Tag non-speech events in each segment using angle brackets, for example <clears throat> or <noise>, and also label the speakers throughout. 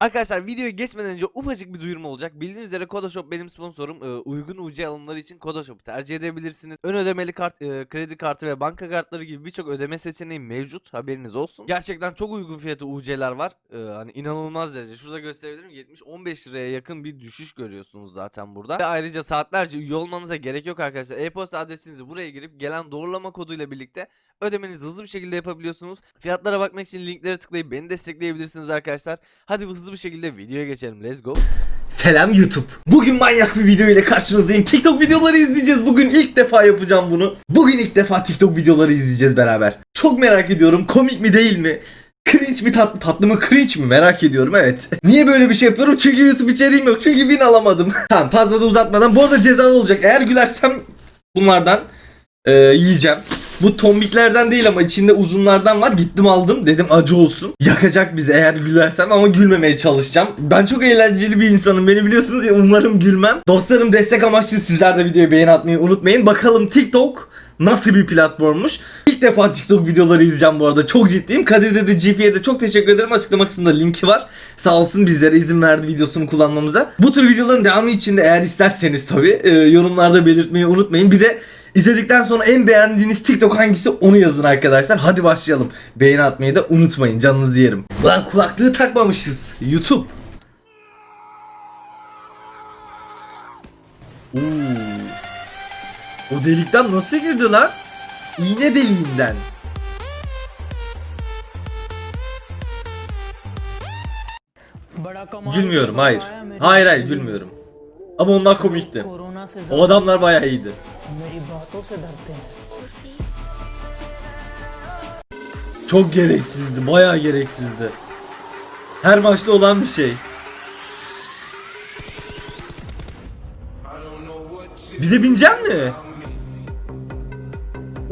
Speaker 1: Arkadaşlar videoya geçmeden önce ufacık bir duyurum olacak. Bildiğiniz üzere Kodoshop benim sponsorum. Ee, uygun UC alımları için Kodoshop'u tercih edebilirsiniz. Ön ödemeli kart, e, kredi kartı ve banka kartları gibi birçok ödeme seçeneği mevcut. Haberiniz olsun. Gerçekten çok uygun fiyatı UC'ler var. Ee, hani inanılmaz derece. Şurada gösterebilirim. 70-15 liraya yakın bir düşüş görüyorsunuz zaten burada. Ve ayrıca saatlerce üye olmanıza gerek yok arkadaşlar. E-posta adresinizi buraya girip gelen doğrulama koduyla birlikte ödemenizi hızlı bir şekilde yapabiliyorsunuz. Fiyatlara bakmak için linklere tıklayıp beni destekleyebilirsiniz arkadaşlar. Hadi hızlı bir şekilde videoya geçelim. Let's go.
Speaker 2: Selam YouTube. Bugün manyak bir video ile karşınızdayım. TikTok videoları izleyeceğiz. Bugün ilk defa yapacağım bunu. Bugün ilk defa TikTok videoları izleyeceğiz beraber. Çok merak ediyorum. Komik mi değil mi? Cringe mi tatlı, tatlı mı cringe mi merak ediyorum evet. Niye böyle bir şey yapıyorum? Çünkü YouTube içeriğim yok. Çünkü win alamadım. <laughs> tamam fazla da uzatmadan. Bu arada cezalı olacak. Eğer gülersem bunlardan e, yiyeceğim. Bu tombiklerden değil ama içinde uzunlardan var. Gittim aldım. Dedim acı olsun. Yakacak bizi eğer gülersem ama gülmemeye çalışacağım. Ben çok eğlenceli bir insanım. Beni biliyorsunuz ya umarım gülmem. Dostlarım destek amaçlı sizler de videoyu beğeni atmayı unutmayın. Bakalım TikTok nasıl bir platformmuş. İlk defa TikTok videoları izleyeceğim bu arada. Çok ciddiyim. Kadir dedi GP'ye de çok teşekkür ederim. Açıklama kısmında linki var. Sağ olsun bizlere izin verdi videosunu kullanmamıza. Bu tür videoların devamı için de eğer isterseniz tabii e, yorumlarda belirtmeyi unutmayın. Bir de İzledikten sonra en beğendiğiniz TikTok hangisi onu yazın arkadaşlar. Hadi başlayalım. Beğeni atmayı da unutmayın. Canınızı yerim. Lan kulaklığı takmamışız. YouTube. Oo. O delikten nasıl girdi lan? İğne deliğinden. Gülmüyorum hayır. Hayır hayır gülmüyorum. Ama onlar komikti. O adamlar bayağı iyiydi.
Speaker 3: मेरी बातों से डरते हैं
Speaker 2: Çok gereksizdi. Bayağı gereksizdi. Her maçta olan bir şey. Bir de binecek mi?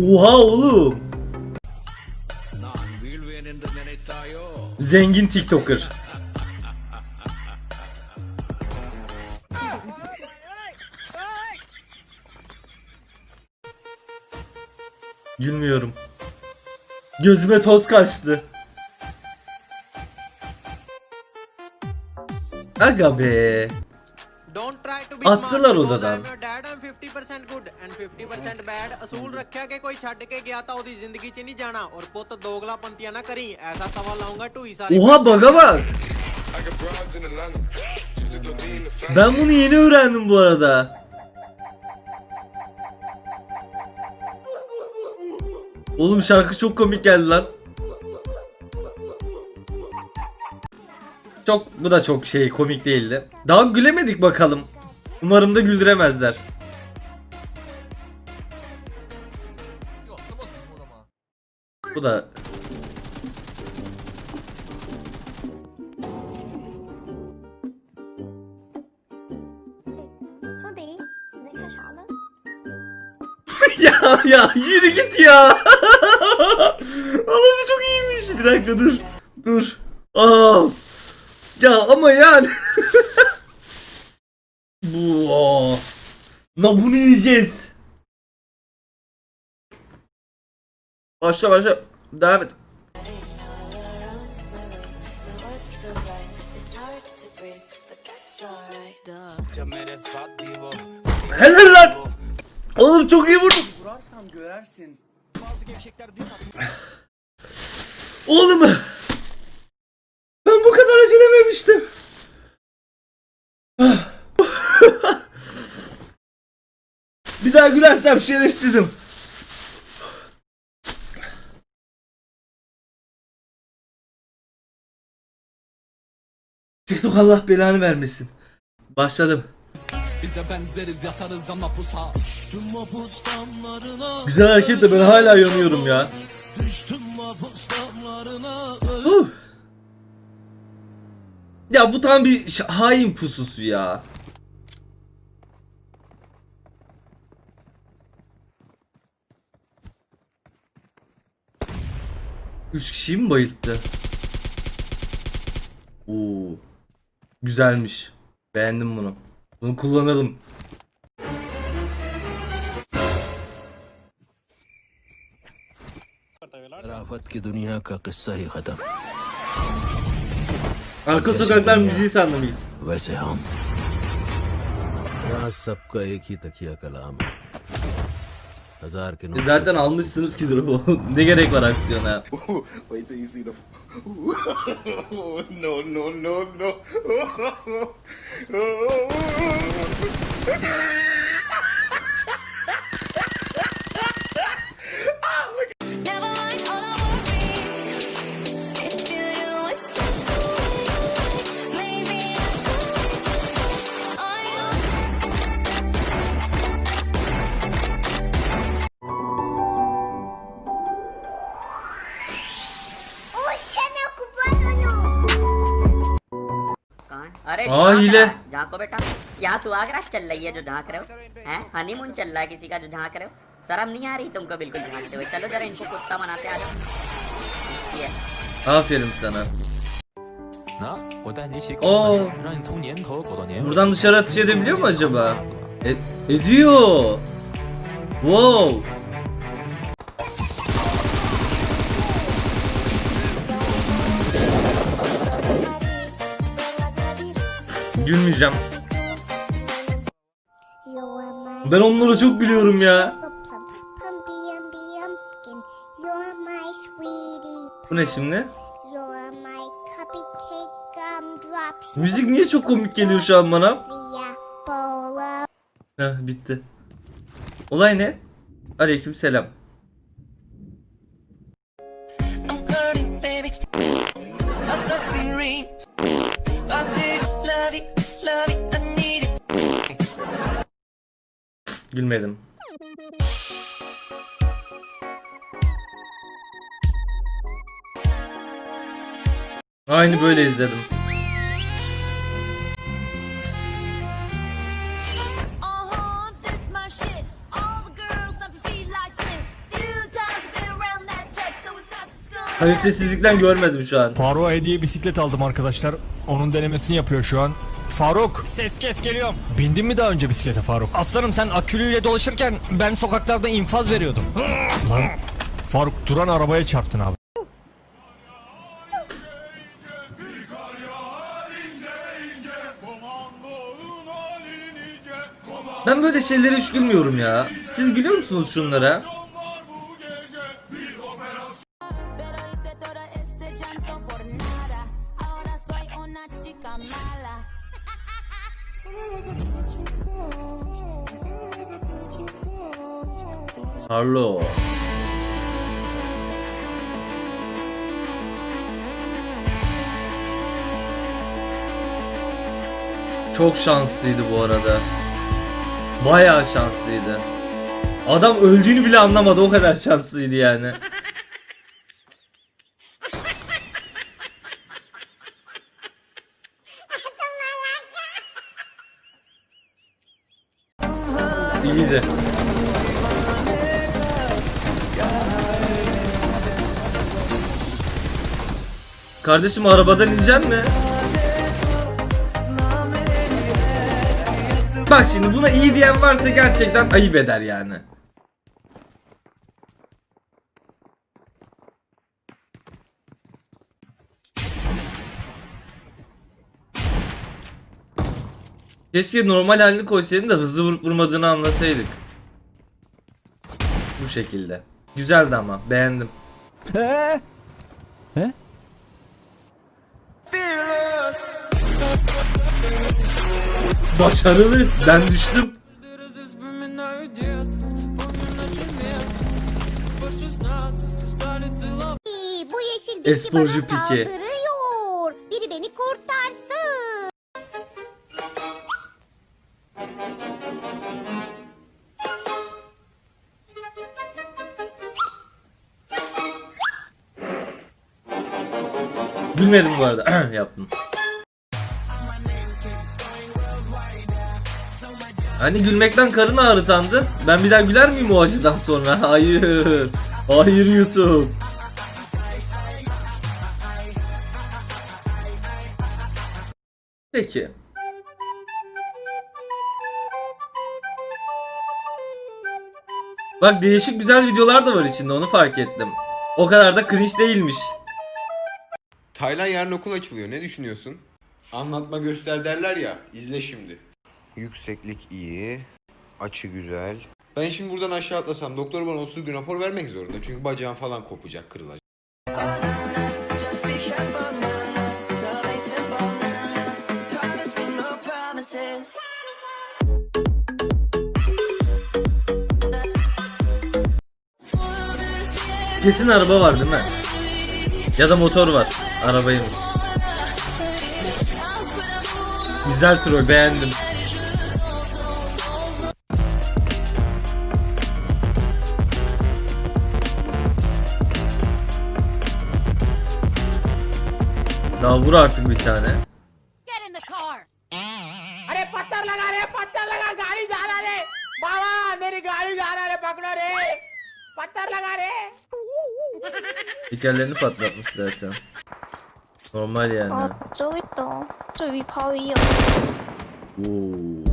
Speaker 2: Oha oğlum. Zengin TikToker. Gülmüyorum. Gözüme toz kaçtı. Aga be.
Speaker 4: Don't try to be
Speaker 2: Attılar
Speaker 4: smart because
Speaker 2: odadan.
Speaker 4: I'm your dad, I'm 50% good and 50% bad ਅਸੂਲ ਰੱਖਿਆ ਕਿ ਕੋਈ ਛੱਡ ਕੇ ਗਿਆ ਤਾਂ ਉਹਦੀ ਜ਼ਿੰਦਗੀ 'ਚ ਨਹੀਂ ਜਾਣਾ ਔਰ ਪੁੱਤ ਦੋਗਲਾ ਪੰਤੀਆਂ ਨਾ ਕਰੀ ਐਸਾ ਤਵਾ ਲਾਉਂਗਾ ਢੂਈ ਸਾਰੀ
Speaker 2: Oha baga bak. Ben bunu yeni öğrendim bu arada. Oğlum şarkı çok komik geldi lan. Çok bu da çok şey komik değildi. Daha gülemedik bakalım. Umarım da güldüremezler. Bu da ya ya yürü git ya. Ama bu çok iyiymiş. Bir dakika dur. Dur. Aa. Ya ama yani. <laughs> bu. aa. Na bunu yiyeceğiz. Başla başla. Devam et.
Speaker 5: It's hard to breathe, but that's alright.
Speaker 2: Helal lan. Oğlum çok iyi vurdun. Oğlum. Ben bu kadar acı dememiştim. Bir daha gülersem şerefsizim. TikTok Allah belanı vermesin. Başladım. Güzel hareket de ben hala yanıyorum ya. Huh. Ya bu tam bir hain pususu ya. Üç kişiyi mi bayılttı? Oo. Güzelmiş. Beğendim bunu. Bunu kullanalım.
Speaker 6: Rafat ki dünya ka kıssa hi khatam.
Speaker 2: Arka sokaklar müziği sandım ilk.
Speaker 6: Vese ham. Ya sabka ek hi takiya kalam hai.
Speaker 2: E Zaten almışsınız ki durumu. <laughs> ne gerek var aksiyona? <laughs>
Speaker 7: Wait till you see the. <laughs> no, no, no, no.
Speaker 2: हाँ हीले
Speaker 8: झाको बेटा यहाँ सुहागरात चल रही है जो झाँक रहे हो हैं हनीमून चल रहा है किसी का जो झाँक रहे हो शर्म नहीं आ रही तुमको बिल्कुल झाँकते हुए चलो जरा इनको कुत्ता बनाते आ जाओ
Speaker 2: Aferin sana. Oo. Buradan dışarı atış edebiliyor mu acaba? E ediyor. Wow. Gülmeyeceğim. Ben onlara çok gülüyorum ya. Bu ne şimdi? Müzik niye çok komik geliyor şu an bana? Heh bitti. Olay ne? Aleyküm selam.
Speaker 9: İt's not the skull.
Speaker 2: Kalitesizlikten görmedim şu an.
Speaker 10: Faruk'a hediye bisiklet aldım arkadaşlar. Onun denemesini yapıyor şu an. Faruk ses kes geliyorum. Bindin mi daha önce bisiklete Faruk? Aslanım sen akülüyle dolaşırken ben sokaklarda infaz veriyordum. Lan Faruk duran arabaya çarptın abi.
Speaker 2: Ben böyle şeylere hiç gülmüyorum ya. Siz gülüyor musunuz şunlara? Harlo. Çok şanslıydı bu arada. Bayağı şanslıydı. Adam öldüğünü bile anlamadı o kadar şanslıydı yani. İyiydi. Kardeşim arabadan ineceksin mi? Bak şimdi buna iyi diyen varsa gerçekten ayıp eder yani. Keşke normal halini koysaydın da hızlı vurup vurmadığını anlasaydık. Bu şekilde. Güzeldi ama beğendim. Başarılı. Ben düştüm.
Speaker 9: Bu yeşil bitki
Speaker 2: Esporcu
Speaker 9: bana
Speaker 2: Piki.
Speaker 9: saldırıyor. Biri beni kurtarsın.
Speaker 2: Gülmedim bu arada. <clears throat> Yaptım. Hani gülmekten karın ağrıtandı. Ben bir daha güler miyim o acıdan sonra? <laughs> Hayır. Hayır YouTube. Peki. Bak değişik güzel videolar da var içinde onu fark ettim. O kadar da cringe değilmiş.
Speaker 11: Taylan yarın okul açılıyor. Ne düşünüyorsun? Anlatma göster derler ya. İzle şimdi. Yükseklik iyi. Açı güzel. Ben şimdi buradan aşağı atlasam doktor bana 30 gün rapor vermek zorunda. Çünkü bacağım falan kopacak, kırılacak.
Speaker 2: Kesin araba var değil mi? Ya da motor var. Arabaymış. Güzel troll beğendim. Daha vur artık bir tane.
Speaker 5: Get in the car.
Speaker 4: अरे पत्थर लगा रे पत्थर लगा गाड़ी जा रहा रे बाबा मेरी गाड़ी जा रहा रे पकड़ो रे पत्थर लगा रे
Speaker 2: Tekerlerini patlatmış zaten. Normal yani.
Speaker 9: 아, 저기 있다. 저 위 바위요.
Speaker 2: Oo.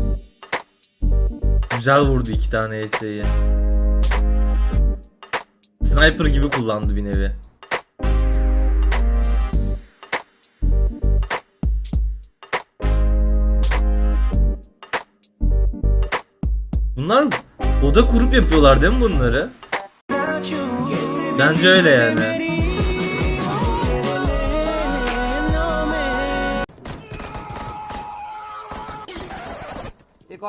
Speaker 2: Güzel vurdu iki tane ES'yi. Sniper gibi kullandı bir nevi. Bunlar oda kurup yapıyorlar değil mi bunları? Bence öyle yani.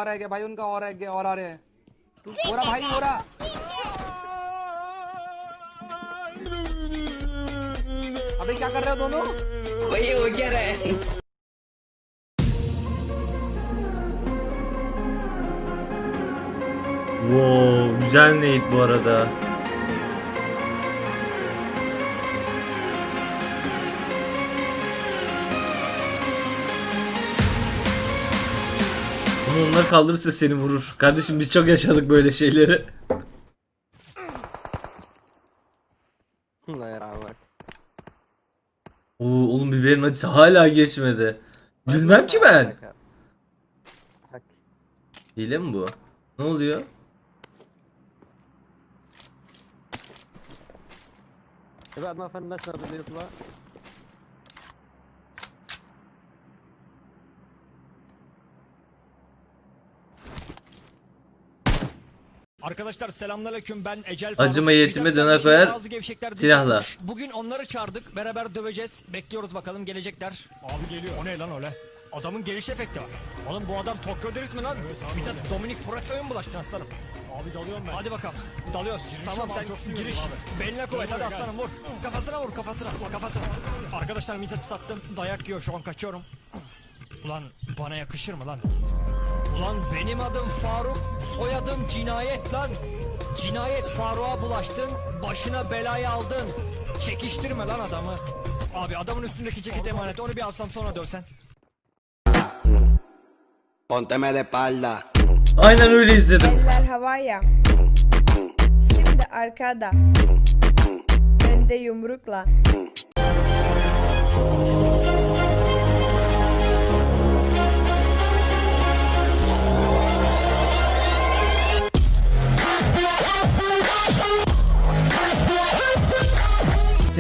Speaker 4: और है गया भाई उनका और है गया और आ रहे हैं। तू हो रहा भाई हो रहा। अबे क्या कर रहे हो दोनों?
Speaker 8: वही हो क्या रहा है?
Speaker 2: Wow, güzel neydi bu arada. Ama onlar kaldırırsa seni vurur. Kardeşim biz çok yaşadık böyle şeyleri. Oo, oğlum biberin acısı hala geçmedi. Bilmem ki ben. Hile mi bu? Ne oluyor?
Speaker 10: Arkadaşlar selamünaleyküm ben Ecel
Speaker 2: Acıma
Speaker 10: Faruk.
Speaker 2: yetime
Speaker 10: Mithat
Speaker 2: döner koyar, silahla.
Speaker 10: Bugün onları çağırdık beraber döveceğiz. Bekliyoruz bakalım gelecekler. Abi geliyor o ne lan öyle? Adamın geliş efekti var. Oğlum bu adam Tokyo Drift mi lan? Evet abi. Mithat Dominik Toretto'ya mı bulaştın aslanım? Abi dalıyorum ben. Hadi bakalım. Dalıyoruz. tamam sen giriş. Beline kuvvet hadi aslanım vur. Kafasına vur kafasına. Kafasına. Arkadaşlar Mithat'ı sattım. Dayak yiyor şu an kaçıyorum. Ulan bana yakışır mı lan? Ulan benim adım Faruk, soyadım cinayet lan. Cinayet Faruk'a bulaştın, başına belayı aldın. Çekiştirme lan adamı. Abi adamın üstündeki ceket emanet, onu bir alsam sonra dövsen.
Speaker 6: Pónteme de espalda.
Speaker 2: Aynen öyle izledim.
Speaker 5: Eller havaya. Şimdi arkada. Ben de yumrukla.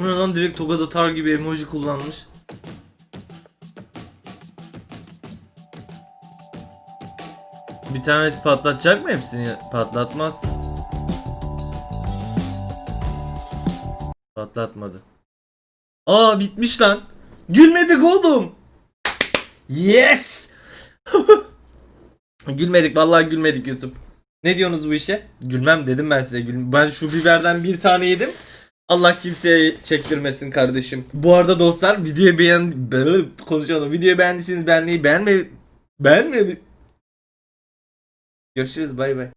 Speaker 2: Bu ne lan direkt Togada tar gibi emoji kullanmış. Bir tanesi patlatacak mı hepsini? Patlatmaz. Patlatmadı. Aa bitmiş lan. Gülmedik oğlum. Yes. <laughs> gülmedik vallahi gülmedik YouTube. Ne diyorsunuz bu işe? Gülmem dedim ben size. Ben şu biberden bir tane yedim. Allah kimseye çektirmesin kardeşim. Bu arada dostlar videoyu beğen konuşalım. Videoyu beğendiyseniz beğenmeyi beğenme beğenme Görüşürüz bay bay.